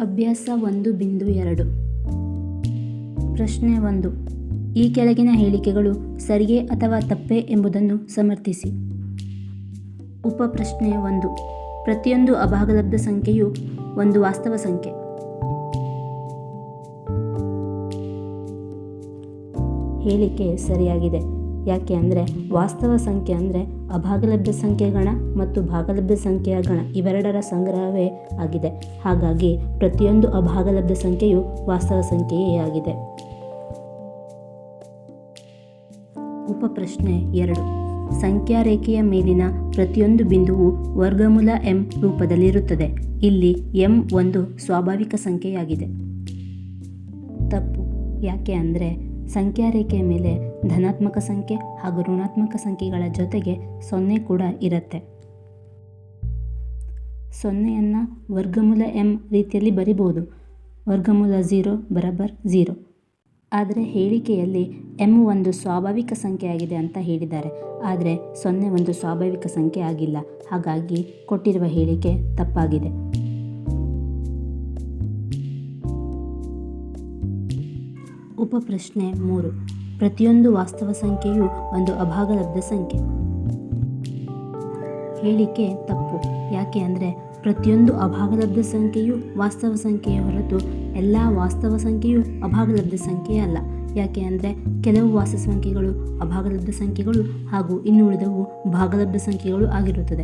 ಅಭ್ಯಾಸ ಒಂದು, ಬಿಂದು ಎರಡು. ಪ್ರಶ್ನೆ ಒಂದು. ಈ ಕೆಳಗಿನ ಹೇಳಿಕೆಗಳು ಸರಿಯೇ ಅಥವಾ ತಪ್ಪೇ ಎಂಬುದನ್ನು ಸಮರ್ಥಿಸಿ. ಉಪ ಪ್ರಶ್ನೆ ಒಂದು. ಪ್ರತಿಯೊಂದು ಅಭಾಗಲಬ್ಧ ಸಂಖ್ಯೆಯು ಒಂದು ವಾಸ್ತವ ಸಂಖ್ಯೆ. ಹೇಳಿಕೆ ಸರಿಯಾಗಿದೆ. ಯಾಕೆ ಅಂದರೆ ವಾಸ್ತವ ಸಂಖ್ಯೆ ಅಂದರೆ ಅಭಾಗಲಭ್ಯ ಸಂಖ್ಯೆ ಗಣ ಮತ್ತು ಭಾಗಲಭ್ಯ ಸಂಖ್ಯೆಯ ಗಣ ಇವೆರಡರ ಸಂಗ್ರಹವೇ ಆಗಿದೆ. ಹಾಗಾಗಿ ಪ್ರತಿಯೊಂದು ಅಭಾಗಲಭ್ಯ ಸಂಖ್ಯೆಯು ವಾಸ್ತವ ಸಂಖ್ಯೆಯೇ ಆಗಿದೆ. ಉಪಪ್ರಶ್ನೆ ಎರಡು. ಸಂಖ್ಯಾ ರೇಖೆಯ ಮೇಲಿನ ಪ್ರತಿಯೊಂದು ಬಿಂದುವು ವರ್ಗಮೂಲ ಎಂ ರೂಪದಲ್ಲಿರುತ್ತದೆ. ಇಲ್ಲಿ ಎಂ ಒಂದು ಸ್ವಾಭಾವಿಕ ಸಂಖ್ಯೆಯಾಗಿದೆ. ತಪ್ಪು. ಯಾಕೆ ಅಂದರೆ ಸಂಖ್ಯಾ ರೇಖೆಯ ಮೇಲೆ ಧನಾತ್ಮಕ ಸಂಖ್ಯೆ ಹಾಗೂ ಋಣಾತ್ಮಕ ಸಂಖ್ಯೆಗಳ ಜೊತೆಗೆ ಸೊನ್ನೆ ಕೂಡ ಇರುತ್ತೆ. ಸೊನ್ನೆಯನ್ನು ವರ್ಗಮೂಲ ಎಂ ರೀತಿಯಲ್ಲಿ ಬರಿಬೋದು. ವರ್ಗಮೂಲ ಝೀರೋ ಬರಬರ್ ಝೀರೋ ಆದರೆ ಹೇಳಿಕೆಯಲ್ಲಿ ಎಂ ಒಂದು ಸ್ವಾಭಾವಿಕ ಸಂಖ್ಯೆಯಾಗಿದೆ ಅಂತ ಹೇಳಿದ್ದಾರೆ. ಆದರೆ ಸೊನ್ನೆ ಒಂದು ಸ್ವಾಭಾವಿಕ ಸಂಖ್ಯೆ ಆಗಿಲ್ಲ. ಹಾಗಾಗಿ ಕೊಟ್ಟಿರುವ ಹೇಳಿಕೆ ತಪ್ಪಾಗಿದೆ. ಉಪಪ್ರಶ್ನೆ ಮೂರು. ಪ್ರತಿಯೊಂದು ವಾಸ್ತವ ಸಂಖ್ಯೆಯು ಒಂದು ಅಭಾಗಲಬ್ಧ ಸಂಖ್ಯೆ. ಹೇಳಿಕೆ ತಪ್ಪು. ಯಾಕೆ ಅಂದರೆ ಪ್ರತಿಯೊಂದು ಅಭಾಗಲಬ್ಧ ಸಂಖ್ಯೆಯು ವಾಸ್ತವ ಸಂಖ್ಯೆಯ ಹೊರತು ಎಲ್ಲ ವಾಸ್ತವ ಸಂಖ್ಯೆಯು ಅಭಾಗಲಬ್ಧ ಸಂಖ್ಯೆ ಅಲ್ಲ. ಯಾಕೆ ಅಂದರೆ ಕೆಲವು ವಾಸ್ತವ ಸಂಖ್ಯೆಗಳು ಅಭಾಗಲಬ್ಧ ಸಂಖ್ಯೆಗಳು ಹಾಗೂ ಇನ್ನುಳಿದವು ಭಾಗಲಬ್ಧ ಸಂಖ್ಯೆಗಳು ಆಗಿರುತ್ತದೆ.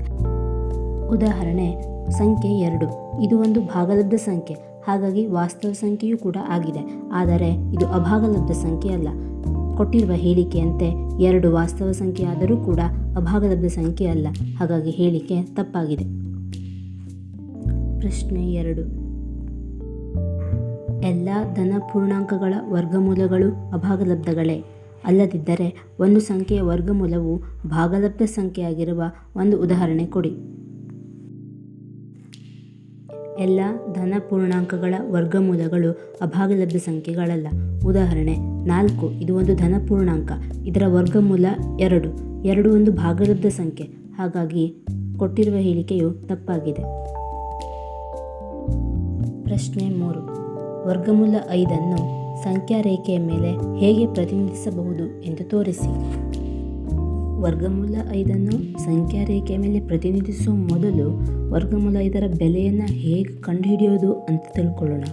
ಉದಾಹರಣೆ, ಸಂಖ್ಯೆ ಎರಡು. ಇದು ಒಂದು ಭಾಗಲಬ್ಧ ಸಂಖ್ಯೆ. ಹಾಗಾಗಿ ವಾಸ್ತವ ಸಂಖ್ಯೆಯೂ ಕೂಡ ಆಗಿದೆ. ಆದರೆ ಇದು ಅಭಾಗಲಬ್ಧ ಸಂಖ್ಯೆ ಅಲ್ಲ. ಕೊಟ್ಟಿರುವ ಹೇಳಿಕೆಯಂತೆ ಎರಡು ವಾಸ್ತವ ಸಂಖ್ಯೆ ಆದರೂ ಕೂಡ ಅಭಾಗಲಬ್ಧ ಸಂಖ್ಯೆ ಅಲ್ಲ. ಹಾಗಾಗಿ ಹೇಳಿಕೆ ತಪ್ಪಾಗಿದೆ. ಪ್ರಶ್ನೆ ಎರಡು. ಎಲ್ಲ ಧನ ಪೂರ್ಣಾಂಕಗಳ ವರ್ಗಮೂಲಗಳು ಅಭಾಗಲಬ್ಧಗಳೇ? ಅಲ್ಲದಿದ್ದರೆ ಒಂದು ಸಂಖ್ಯೆಯ ವರ್ಗಮೂಲವು ಭಾಗಲಬ್ಧ ಸಂಖ್ಯೆಯಾಗಿರುವ ಒಂದು ಉದಾಹರಣೆ ಕೊಡಿ. ಎಲ್ಲ ಧನ ಪೂರ್ಣಾಂಕಗಳ ವರ್ಗಮೂಲಗಳು ಅಭಾಗಲಬ್ಧ ಸಂಖ್ಯೆಗಳಲ್ಲ. ಉದಾಹರಣೆ, ನಾಲ್ಕು, ಇದು ಒಂದು ಧನ ಪೂರ್ಣಾಂಕ, ಇದರ ವರ್ಗಮೂಲ ಎರಡು ಎರಡು ಒಂದು ಭಾಗಲಬ್ಧ ಸಂಖ್ಯೆ. ಹಾಗಾಗಿ, ಕೊಟ್ಟಿರುವ ಹೇಳಿಕೆಯು ತಪ್ಪಾಗಿದೆ. ಪ್ರಶ್ನೆ ಮೂರು, ವರ್ಗಮೂಲ ಐದನ್ನು ಸಂಖ್ಯಾ ರೇಖೆಯ ಮೇಲೆ ಹೇಗೆ ಪ್ರತಿನಿಧಿಸಬಹುದು ಎಂದು ತೋರಿಸಿ. ವರ್ಗಮೂಲ ಐದನ್ನು ಸಂಖ್ಯಾ ರೇಖೆಯ ಮೇಲೆ ಪ್ರತಿನಿಧಿಸುವ ಮೊದಲು ವರ್ಗಮೂಲ ಐದರ ಬೆಲೆಯನ್ನು ಹೇಗೆ ಕಂಡುಹಿಡಿಯೋದು ಅಂತ ತಿಳ್ಕೊಳ್ಳೋಣ.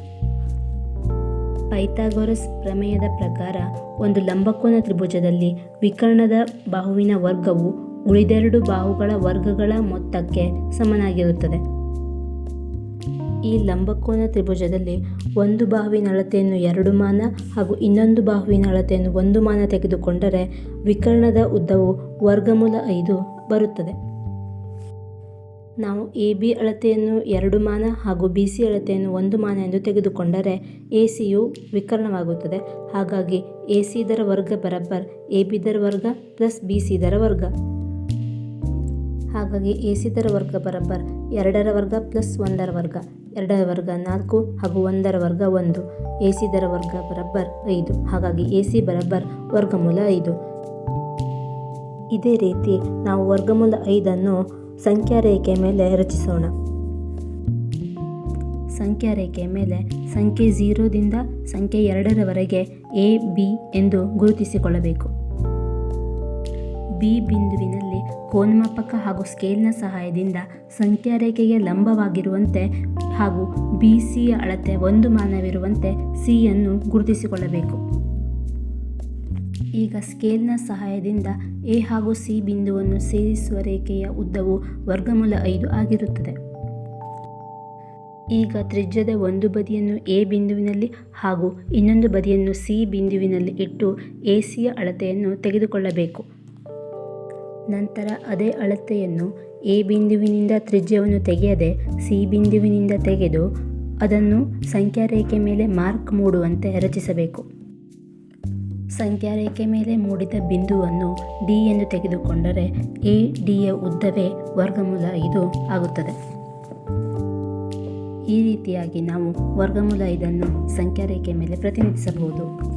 ಪೈಥಾಗೊರಸ್ ಪ್ರಮೇಯದ ಪ್ರಕಾರ ಒಂದು ಲಂಬಕೋನ ತ್ರಿಭುಜದಲ್ಲಿ ವಿಕರ್ಣದ ಬಾಹುವಿನ ವರ್ಗವು ಉಳಿದೆರಡು ಬಾಹುಗಳ ವರ್ಗಗಳ ಮೊತ್ತಕ್ಕೆ ಸಮನಾಗಿರುತ್ತದೆ. ಈ ಲಂಬಕೋನ ತ್ರಿಭುಜದಲ್ಲಿ ಒಂದು ಬಾಹುವಿನ ಅಳತೆಯನ್ನು ಎರಡು ಮಾನ ಹಾಗೂ ಇನ್ನೊಂದು ಬಾಹುವಿನ ಅಳತೆಯನ್ನು ಒಂದು ಮಾನ ತೆಗೆದುಕೊಂಡರೆ ವಿಕರ್ಣದ ಉದ್ದವು ವರ್ಗಮೂಲ ಐದು ಬರುತ್ತದೆ. ನಾವು ಎ ಬಿ ಅಳತೆಯನ್ನು ಎರಡು ಮಾನ ಹಾಗೂ ಬಿ ಸಿ ಅಳತೆಯನ್ನು ಒಂದು ಮಾನ ಎಂದು ತೆಗೆದುಕೊಂಡರೆ ಎ ಸಿಯು ವಿಕರ್ಣವಾಗುತ್ತದೆ. ಹಾಗಾಗಿ ಎ ಸಿ ದರ ವರ್ಗ ಬರಬ್ಬರ್, ಎ ಬಿ ದರ ವರ್ಗ ಪ್ಲಸ್ ಬಿ ಸಿ ದರ ವರ್ಗ. ಹಾಗಾಗಿ ಎ ಸಿ ದರ ವರ್ಗ ಬರಬ್ಬರ್, ಎರಡರ ವರ್ಗ ಪ್ಲಸ್ ಒಂದರ ವರ್ಗ. ಎರಡರ ವರ್ಗ ನಾಲ್ಕು ಹಾಗೂ ಒಂದರ ವರ್ಗ ಒಂದು. ಎ ಸಿ ದರ ವರ್ಗ ಬರಬ್ಬರ್ ಐದು. ಹಾಗಾಗಿ ಎ ಸಿ ಬರಬ್ಬರ್ ವರ್ಗಮೂಲ ಐದು. ಇದೇ ರೀತಿ ನಾವು ವರ್ಗಮೂಲ ಐದನ್ನು ಸಂಖ್ಯಾ ರೇಖೆ ಮೇಲೆ ರಚಿಸೋಣ. ಸಂಖ್ಯಾ ರೇಖೆ ಮೇಲೆ ಸಂಖ್ಯೆ ಝೀರೋದಿಂದ ಸಂಖ್ಯೆ ಎರಡರವರೆಗೆ ಎ, ಬಿ ಎಂದು ಗುರುತಿಸಿಕೊಳ್ಳಬೇಕು. ಬಿ ಬಿಂದುವಿನಲ್ಲಿ ಕೋನ್ಮಾಪಕ ಹಾಗೂ ಸ್ಕೇಲ್ನ ಸಹಾಯದಿಂದ ಸಂಖ್ಯಾ ರೇಖೆಗೆ ಲಂಬವಾಗಿರುವಂತೆ ಹಾಗೂ ಬಿ ಸಿಯ ಅಳತೆ ಒಂದು ಮಾನವಿರುವಂತೆ ಸಿಯನ್ನು ಗುರುತಿಸಿಕೊಳ್ಳಬೇಕು. ಈಗ ಸ್ಕೇಲ್ನ ಸಹಾಯದಿಂದ ಎ ಹಾಗೂ ಸಿ ಬಿಂದುವನ್ನು ಸೇರಿಸುವ ರೇಖೆಯ ಉದ್ದವು ವರ್ಗಮೂಲ ಐದು ಆಗಿರುತ್ತದೆ. ಈಗ ತ್ರಿಜ್ಯದ ಒಂದು ಬದಿಯನ್ನು ಎ ಬಿಂದುವಿನಲ್ಲಿ ಹಾಗೂ ಇನ್ನೊಂದು ಬದಿಯನ್ನು ಸಿ ಬಿಂದುವಿನಲ್ಲಿ ಇಟ್ಟು ಎ ಸಿಯ ಅಳತೆಯನ್ನು ತೆಗೆದುಕೊಳ್ಳಬೇಕು. ನಂತರ ಅದೇ ಅಳತೆಯನ್ನು ಎ ಬಿಂದುವಿನಿಂದ ತ್ರಿಜ್ಯವನ್ನು ತೆಗೆಯದೆ ಸಿ ಬಿಂದುವಿನಿಂದ ತೆಗೆದು ಅದನ್ನು ಸಂಖ್ಯಾ ರೇಖೆ ಮೇಲೆ ಮಾರ್ಕ್ ಮೂಡುವಂತೆ ರಚಿಸಬೇಕು. ಸಂಖ್ಯಾ ರೇಖೆ ಮೇಲೆ ಮೂಡಿದ ಬಿಂದುವನ್ನು ಡಿ ಎಂದು ತೆಗೆದುಕೊಂಡರೆ ಎ ಡಿಯ ಉದ್ದವೇ ವರ್ಗಮೂಲ ಐದು ಆಗುತ್ತದೆ. ಈ ರೀತಿಯಾಗಿ ನಾವು ವರ್ಗಮೂಲ ಐದನ್ನು ಸಂಖ್ಯಾ ರೇಖೆ ಮೇಲೆ ಪ್ರತಿನಿಧಿಸಬಹುದು.